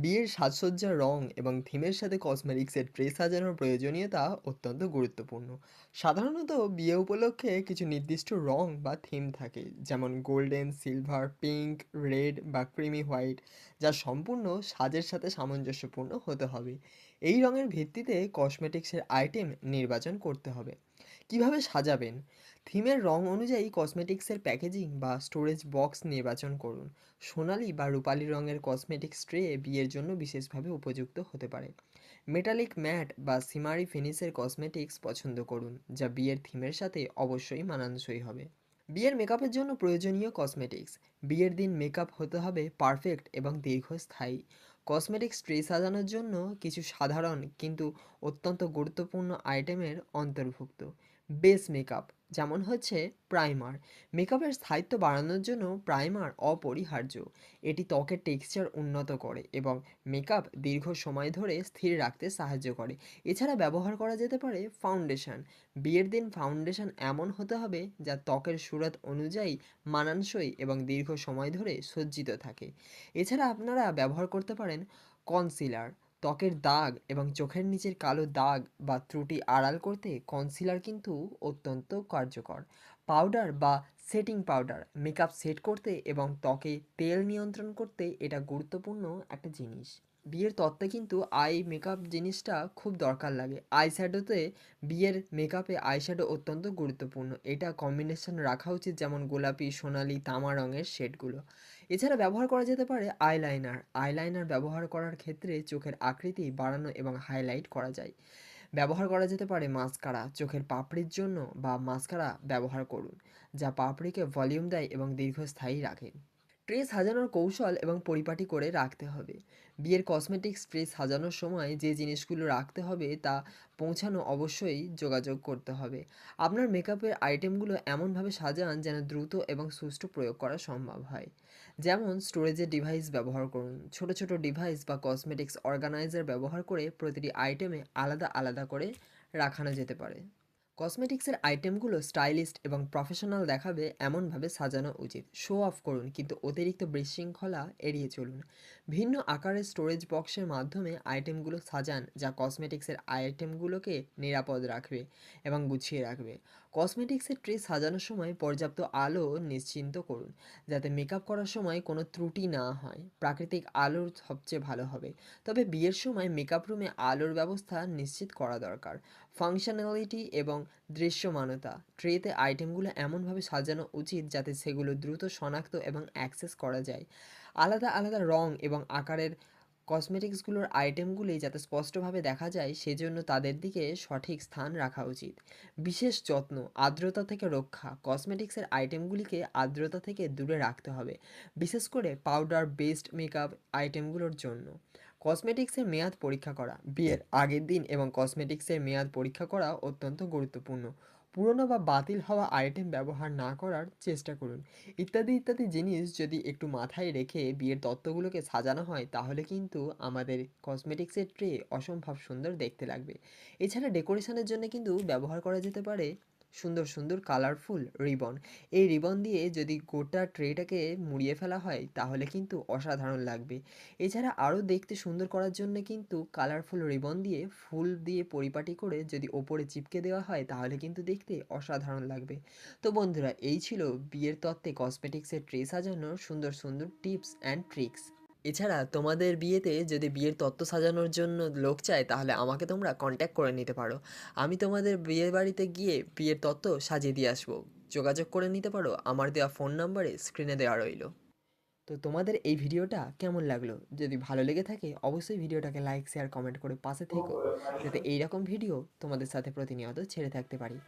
বিয়ের সাজসজ্জার রং এবং থিমের সাথে কসমেটিক্সের ড্রেস সাজানোর প্রয়োজনীয়তা অত্যন্ত গুরুত্বপূর্ণ। সাধারণত বিয়ে উপলক্ষে কিছু নির্দিষ্ট রং বা থিম থাকে, যেমন গোল্ডেন সিলভার পিঙ্ক রেড বা ক্রিমি হোয়াইট যা সম্পূর্ণ সাজের সাথে সামঞ্জস্যপূর্ণ হতে হবে। এই রঙের ভিত্তিতে কসমেটিক্সের আইটেম নির্বাচন করতে হবে। কীভাবে সাজাবেন? থিমের রং অনুযায়ী কসমেটিক্সের প্যাকেজিং বা স্টোরেজ বক্স নির্বাচন করুন। সোনালি বা রূপালি রঙের কসমেটিক্স ট্রে বিয়ের জন্য বিশেষভাবে উপযুক্ত হতে পারে। মেটালিক ম্যাট বা সিমারি ফিনিশের কসমেটিক্স পছন্দ করুন, যা বিয়ের থিমের সাথে অবশ্যই মানানসই হবে। বিয়ের মেকআপের জন্য প্রয়োজনীয় কসমেটিক্স। বিয়ের দিন মেকআপ হতে হবে পারফেক্ট এবং দীর্ঘস্থায়ী। কসমেটিক্স স্প্রে সাজানোর জন্য কিছু সাধারণ কিন্তু অত্যন্ত গুরুত্বপূর্ণ আইটেমের অন্তর্ভুক্ত। বেস মেকআপ, যেমন হচ্ছে প্রাইমার। মেকআপের স্থায়িত্ব বাড়ানোর জন্য প্রাইমার অপরিহার্য। এটি ত্বকের টেক্সচার উন্নত করে এবং মেকআপ দীর্ঘ সময় ধরে স্থির রাখতে সাহায্য করে। এছাড়া ব্যবহার করা যেতে পারে ফাউন্ডেশন। বিয়ের দিন ফাউন্ডেশন এমন হতে হবে যা ত্বকের সুরত অনুযায়ী মানানসই এবং দীর্ঘ সময় ধরে সজ্জিত থাকে। এছাড়া আপনারা ব্যবহার করতে পারেন কনসিলার ত্বকের দাগ এবং চোখের নিচের কালো দাগ বা ত্রুটি আড়াল করতে কনসিলার কিন্তু অত্যন্ত কার্যকর। পাউডার বা সেটিং পাউডার মেকআপ সেট করতে এবং ত্বকে তেল নিয়ন্ত্রণ করতে এটা গুরুত্বপূর্ণ একটা জিনিস। বিয়ের তত্ত্বে কিন্তু আই মেকআপ জিনিসটা খুব দরকার লাগে। আই শ্যাডোতে বিয়ের মেকআপে আই শ্যাডো অত্যন্ত গুরুত্বপূর্ণ। এটা কম্বিনেশন রাখা উচিত যেমন গোলাপি, সোনালি, তামা রঙের শেডগুলো। এছাড়া ব্যবহার করা যেতে পারে আইলাইনার আইলাইনার ব্যবহার করার ক্ষেত্রে চোখের আকৃতি বাড়ানো এবং হাইলাইট করা যায়। ব্যবহার করা যেতে পারে মাস্কারা চোখের পাপড়ির জন্য বা মাস্কারা ব্যবহার করুন, যা পাপড়িকে ভলিউম দেয় এবং দীর্ঘস্থায়ী রাখে। ট্রে সাজানোর কৌশল এবং পরিপাটি করে রাখতে হবে। বিয়ের কসমেটিক্স ট্রে সাজানোর সময় যে জিনিসগুলো রাখতে হবে তা পৌঁছানো অবশ্যই যোগাযোগ করতে হবে। আপনার মেকআপের আইটেমগুলো এমনভাবে সাজান যেন দ্রুত এবং সুষ্ঠু প্রয়োগ করা সম্ভব হয়। যেমন স্টোরেজের ডিভাইস ব্যবহার করুন। ছোট ছোট ডিভাইস বা কসমেটিক্স অর্গানাইজার ব্যবহার করে প্রতিটি আইটেমে আলাদা আলাদা করে রাখানো যেতে পারে। কসমেটিক্সের আইটেমগুলো স্টাইলিস্ট এবং প্রফেশনাল দেখাবে এমনভাবে সাজানো উচিত। শো অফ করুন, কিন্তু অতিরিক্ত বিশৃঙ্খলা এড়িয়ে চলুন। ভিন্ন আকারের স্টোরেজ বক্সের মাধ্যমে আইটেমগুলো সাজান যা কসমেটিক্সের আইটেমগুলোকে নিরাপদ রাখবে এবং গুছিয়ে রাখবে। কসমেটিক্সের ট্রে সাজানোর সময় পর্যাপ্ত আলো নিশ্চিন্ত করুন, যাতে মেকআপ করার সময় কোনো ত্রুটি না হয়। প্রাকৃতিক আলোর সবচেয়ে ভালো হবে। তবে বিয়ের সময় মেকআপ রুমে আলোর ব্যবস্থা নিশ্চিত করা দরকার। ফাংশনালিটি এবং দৃশ্যমানতা। ট্রেতে আইটেমগুলো এমনভাবে সাজানো উচিত যাতে সেগুলো দ্রুত শনাক্ত এবং অ্যাক্সেস করা যায়। আলাদা আলাদা রং এবং আকারের কসমেটিক্সগুলোর আইটেমগুলি যাতে স্পষ্টভাবে দেখা যায়, সেজন্য তাদের দিকে সঠিক স্থান রাখা উচিত। বিশেষ যত্ন, আর্দ্রতা থেকে রক্ষা কসমেটিক্সের আইটেমগুলিকে আর্দ্রতা থেকে দূরে রাখতে হবে। বিশেষ করে পাউডার বেসড মেকআপ আইটেমগুলোর জন্য। কসমেটিক্সের মেয়াদ পরীক্ষা করা, বিয়ের আগের দিন এবং কসমেটিক্সের মেয়াদ পরীক্ষা করা অত্যন্ত গুরুত্বপূর্ণ। পুরনো বা বাতিল হওয়া আইটেম ব্যবহার না করার চেষ্টা করুন। ইত্যাদি ইত্যাদি জিনিস যদি একটু মাথায় রেখে বিয়ের তত্ত্বগুলোকে সাজানো হয়, তাহলে কিন্তু আমাদের কসমেটিক্সের ট্রে অসম্ভব সুন্দর দেখতে লাগবে। এছাড়া ডেকোরেশনের জন্য কিন্তু ব্যবহার করা যেতে পারে সুন্দর সুন্দর কালারফুল রিবন এই রিবন দিয়ে যদি গোটা ট্রেটাকে মুড়িয়ে ফেলা হয়, তাহলে কিন্তু অসাধারণ লাগবে। এছাড়া আরও দেখতে সুন্দর করার জন্য কিন্তু কালারফুল রিবন দিয়ে ফুল দিয়ে পরিপাটি করে যদি ওপরে চিপকে দেওয়া হয়, তাহলে কিন্তু দেখতে অসাধারণ লাগবে। তো বন্ধুরা, এই ছিল বিয়ের তত্ত্বে কসমেটিক্সের ট্রে সাজানোর সুন্দর সুন্দর টিপস অ্যান্ড ট্রিক্স এছাড়া তোমাদের বিয়েতে যদি বিয়ের তত্ত্ব সাজানোর জন্য লোক চায়, তাহলে আমাকে তোমরা কন্ট্যাক্ট করে নিতে পারো। আমি তোমাদের বিয়ের বাড়িতে গিয়ে বিয়ের তত্ত্ব সাজিয়ে দিয়ে আসব। যোগাযোগ করে নিতে পারো। আমার দেওয়া ফোন নাম্বারে স্ক্রিনে দেওয়া রইল। তো তোমাদের এই ভিডিওটা কেমন লাগল? যদি ভালো লেগে থাকে, অবশ্যই ভিডিওটাকে লাইক শেয়ার কমেন্ট করে পাশে থেকো। যাতে এইরকম ভিডিও তোমাদের সাথে প্রতিনিয়ত ছেড়ে থাকতে পারি।